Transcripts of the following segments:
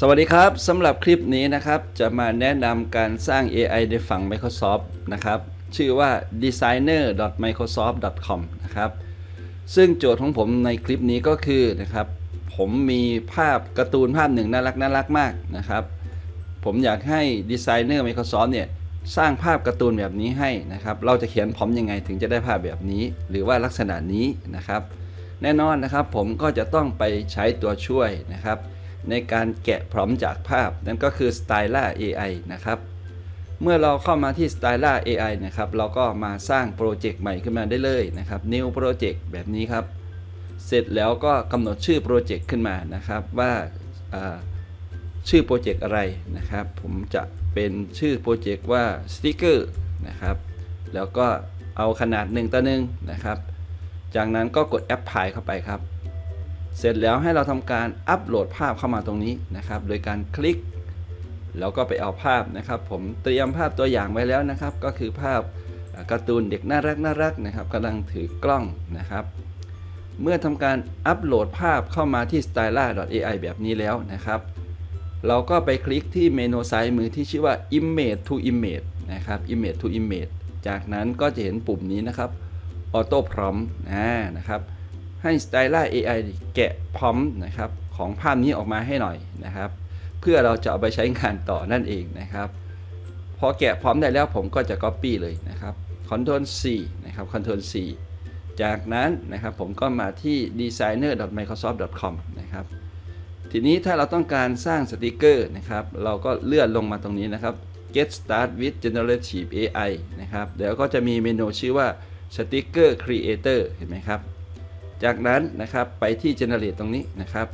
สวัสดีครับสำหรับคลิปนี้นะครับจะมาแนะนำการสร้าง AI ในฝั่ง Microsoft นะครับชื่อว่า designer.microsoft.com นะครับซึ่งโจทย์ของผมในคลิปนี้ก็คือนะครับผมมีภาพการ์ตูนภาพหนึ่งน่ารักน่ารักมากนะครับผมอยากให้ดีไซเนอร์ Microsoft เนี่ยสร้างภาพการ์ตูนแบบนี้ให้นะครับเราจะเขียนพร้อมยังไงถึงจะได้ภาพแบบนี้ หรือว่าลักษณะนี้นะครับ แน่นอนนะครับผมก็จะต้องไปใช้ตัวช่วยนะครับ ในการแกะพร้อมจากภาพ นั่นก็คือ Styla AI นะครับ เมื่อเราเข้ามาที่ Styla AI นะครับ เราก็มาสร้างโปรเจกต์ใหม่ขึ้นมาได้เลยนะครับ New Project แบบนี้ครับ เสร็จแล้วก็กำหนดชื่อโปรเจกต์ขึ้นมานะครับว่าชื่อโปรเจกต์อะไรนะครับ ผมจะเป็นชื่อโปรเจกต์ว่า Sticker นะครับ แล้วก็เอาขนาด1ต่อ1นะครับ จากนั้นก็กด Apply เข้าไปครับ เสร็จแล้วให้เราทำการอัปโหลดภาพเข้ามาตรงนี้นะครับ โดยการคลิก แล้วก็ไปเอาภาพนะครับ ผมเตรียมภาพตัวอย่างไว้แล้วนะครับ ก็คือภาพการ์ตูนเด็กน่ารักน่ารักนะครับกำลังถือกล้องนะครับ เมื่อทำการอัปโหลดภาพเข้ามาที่ styla.ai แบบนี้แล้วนะครับ เราก็ไปคลิกที่เมนูซ้ายมือที่ชื่อว่า image to image นะครับ image to image จากนั้นก็จะเห็นปุ่มนี้นะครับ auto prompt อ่านะครับ ให้ Styla AI แกะพร้อมนะครับของภาพนี้ออกมาให้หน่อยนะครับ เพื่อเราจะเอาไปใช้งานต่อนั่นเองนะครับพอแกะพร้อมได้แล้วผมก็จะ Copy เลยนะครับ Ctrl C นะครับ Ctrl C จากนั้นนะครับผมก็มาที่ designer.microsoft.com นะครับทีนี้ถ้าเราต้องการสร้างสติกเกอร์นะครับ เราก็เลื่อนลงมาตรงนี้นะครับ get start with generative AI นะครับ เดี๋ยวก็จะมีเมนูชื่อว่า sticker creator เห็นไหมครับ จากนั้นนะครับไปที่ generate ตรงนี้นะครับ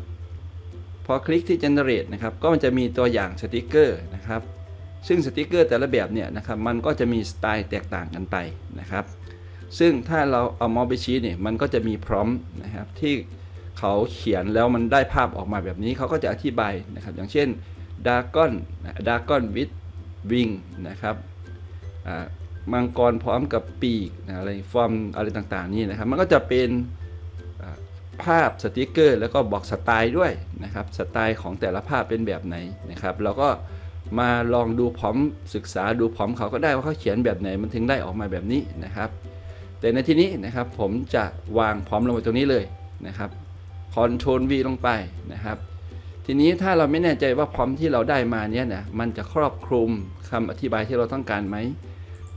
พอคลิกที่ generate นะครับ ก็มันจะมีตัวอย่างสติกเกอร์นะครับ ซึ่งสติกเกอร์แต่ละแบบเนี่ยนะครับ มันก็จะมีสไตล์แตกต่างกันไปนะครับ ซึ่งถ้าเราเอามาส์ไปชี้เนี่ย มันก็จะมีพร้อมนะครับที่เขาเขียนแล้วมันได้ภาพออกมาแบบนี้ เขาก็จะอธิบายนะครับ อย่างเช่นดากอนดากอนวิดวิงนะครับมังกรพร้อมกับปีกนะอะไรฟอร์มอะไรต่างๆนี่นะครับ มันก็จะเป็น ภาพสติกเกอร์ แล้วก็บอกสไตล์ด้วยนะครับสไตล์ของแต่ละภาพเป็นแบบไหนนะครับเราก็มาลองดูพร้อมศึกษาดูพร้อมเขาก็ได้ว่าเขาเขียนแบบไหนมันถึงได้ออกมาแบบนี้นะครับ แต่ในที่นี้นะครับผมจะวางพร้อมลงไปตรงนี้เลยนะครับคอนโทรล V ลงไปนะครับ ทีนี้ถ้าเราไม่แน่ใจว่าพร้อมที่เราได้มาเนี่ยนะมันจะครอบคลุมคำอธิบายที่เราต้องการไหม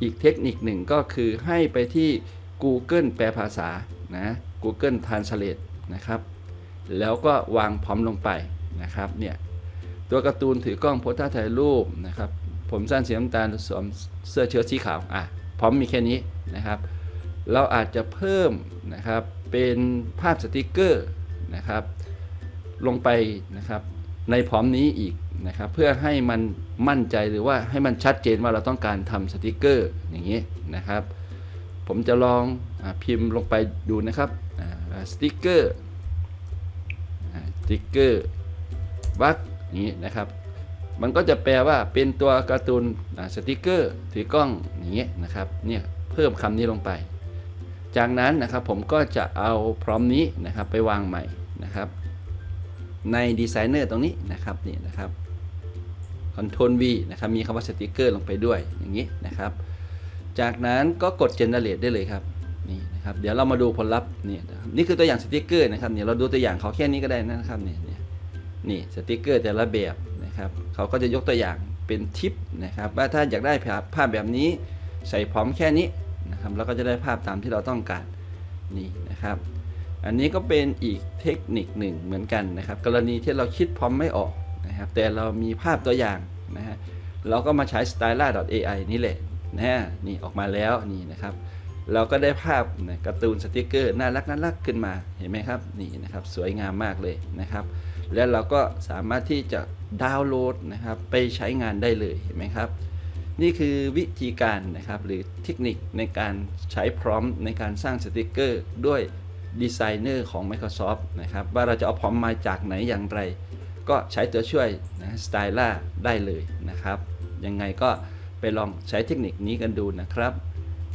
อีกเทคนิคหนึ่งก็คือให้ไปที่ Google แปลภาษานะ Google Translate นะครับ แล้วก็วางพร้อมลงไปนะครับเนี่ยตัวการ์ตูนถือกล้องโพสท่าถ่ายรูปนะครับ ผมสั้นสีน้ำตาลสวมเสื้อเชิ้ตสีขาวอะพร้อมมีแค่นี้นะครับ เราอาจจะเพิ่มนะครับเป็นภาพสติกเกอร์นะครับ ลงไปนะครับในพร้อมนี้อีกนะครับเพื่อให้มันมั่นใจหรือว่าให้มันชัดเจนว่าเราต้องการทำสติกเกอร์อย่างนี้นะครับ ผมจะลอง พิมพ์ลงไปดูนะครับสติกเกอร์สติกเกอร์วักอย่างนี้นะครับ มันก็จะแปลว่าเป็นตัวการ์ตูนสติกเกอร์ถือกล้องอย่างเงี้ยนะครับเนี่ยเพิ่มคำนี้ลงไป จากนั้นนะครับผมก็จะเอาพร้อมนี้นะครับไปวางใหม่นะครับในดีไซเนอร์ตรงนี้นะครับนี่นะครับคอนโทรล V นะครับมีคำว่าสติกเกอร์ลงไปด้วยอย่างนี้นะครับ จากนั้นก็กด generate ได้เลยครับ นี่นะครับเดี๋ยวเรามาดูผลลัพธ์นี่นะครับนี่คือตัวอย่างสติกเกอร์นะครับเนี่ยเราดูตัวอย่างเขาแค่นี้ก็ได้นะครับเนี่ยเนี่ยนี่สติกเกอร์แต่ละแบบนะครับเขาก็จะยกตัวอย่างเป็นทิปนะครับว่าถ้าอยากได้ภาพภาพแบบนี้ใส่พร้อมแค่นี้นะครับเราก็จะได้ภาพตามที่เราต้องการนี่นะครับ อันนี้ก็เป็นอีกเทคนิคหนึ่งเหมือนกันนะครับ กรณีที่เราคิดพร้อมไม่ออกนะครับ แต่เรามีภาพตัวอย่างนะฮะเราก็มาใช้ styla.ai นี่แหละนะฮะนี่ออกมาแล้วนี่นะครับ เราก็ได้ภาพนะการ์ตูนสติกเกอร์น่ารักน่ารักขึ้นมาเห็นไหมครับนี่นะครับสวยงามมากเลยนะครับ แล้วเราก็สามารถที่จะดาวน์โหลดนะครับไปใช้งานได้เลยเห็นไหมครับ นี่คือวิธีการนะครับหรือเทคนิคในการใช้พร้อมในการสร้างสติกเกอร์ด้วยดีไซเนอร์ของ Microsoft นะครับว่าเราจะเอาพร้อมมาจากไหนอย่างไร ก็ใช้ตัวช่วยนะสไตล่าได้เลยนะครับยังไงก็ไปลองใช้เทคนิคนี้กันดูนะครับ